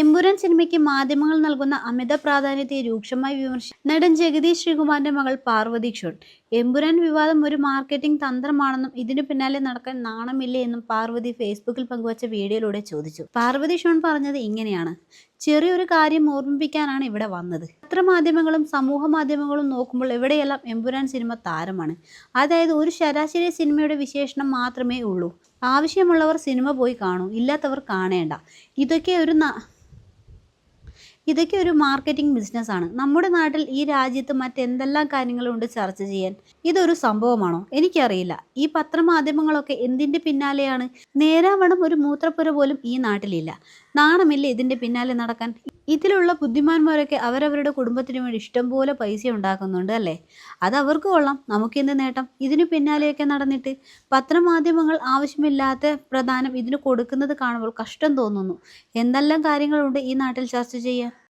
എമ്പുരാൻ സിനിമയ്ക്ക് മാധ്യമങ്ങൾ നൽകുന്ന അമിത പ്രാധാന്യത്തെ രൂക്ഷമായി വിമർശിച്ചു നടൻ ജഗദീഷ് ശ്രീകുമാറിന്റെ മകൾ പാർവതി ക്ഷോൺ എമ്പുരാൻ വിവാദം ഒരു മാർക്കറ്റിംഗ് തന്ത്രമാണെന്നും ഇതിനു പിന്നാലെ നടക്കാൻ നാണമില്ലേ എന്നും പാർവതി ഫേസ്ബുക്കിൽ പങ്കുവച്ച വീഡിയോയിലൂടെ ചോദിച്ചു. പാർവതി ഷോൺ പറഞ്ഞത് ഇങ്ങനെയാണ്. ചെറിയൊരു കാര്യം ഓർമ്മിപ്പിക്കാനാണ് ഇവിടെ വന്നത്. പത്രമാധ്യമങ്ങളും സമൂഹ മാധ്യമങ്ങളും നോക്കുമ്പോൾ എവിടെയെല്ലാം എമ്പുരാൻ സിനിമ താരമാണ്. അതായത് ഒരു ശരാശരി സിനിമയുടെ വിശേഷണം മാത്രമേ ഉള്ളൂ. ആവശ്യമുള്ളവർ സിനിമ പോയി കാണൂ ഇല്ലാത്തവർ കാണേണ്ട. ഇതൊക്കെ ഒരു ഇതൊക്കെ ഒരു മാർക്കറ്റിംഗ് ബിസിനസ്സാണ് നമ്മുടെ നാട്ടിൽ ഈ രാജ്യത്ത് മറ്റെന്തെല്ലാം കാര്യങ്ങളുണ്ട് ചർച്ച ചെയ്യാൻ? ഇതൊരു സംഭവമാണോ? എനിക്കറിയില്ല. ഈ പത്രമാധ്യമങ്ങളൊക്കെ എന്തിന്റെ പിന്നാലെയാണ്? നേരാവണ്ണം ഒരു മൂത്രപ്പുര പോലും ഈ നാട്ടിലില്ല. നാണമില്ല ഇതിന്റെ പിന്നാലെ നടക്കാൻ. ഇതിലുള്ള ബുദ്ധിമാന്മാരൊക്കെ അവരവരുടെ കുടുംബത്തിന് വേണ്ടി ഇഷ്ടം പോലെ പൈസ ഉണ്ടാക്കുന്നുണ്ട് അല്ലേ? അത് അവർക്ക് കൊള്ളാം. നമുക്കെന്ത് നേട്ടം? ഇതിന് പിന്നാലെയൊക്കെ നടന്നിട്ട് പത്രമാധ്യമങ്ങൾ ആവശ്യമില്ലാത്ത പ്രധാനം ഇതിന് കൊടുക്കുന്നത് കാണുമ്പോൾ കഷ്ടം തോന്നുന്നു. എന്തെല്ലാം കാര്യങ്ങളുണ്ട് ഈ നാട്ടിൽ ചർച്ച ചെയ്യാൻ?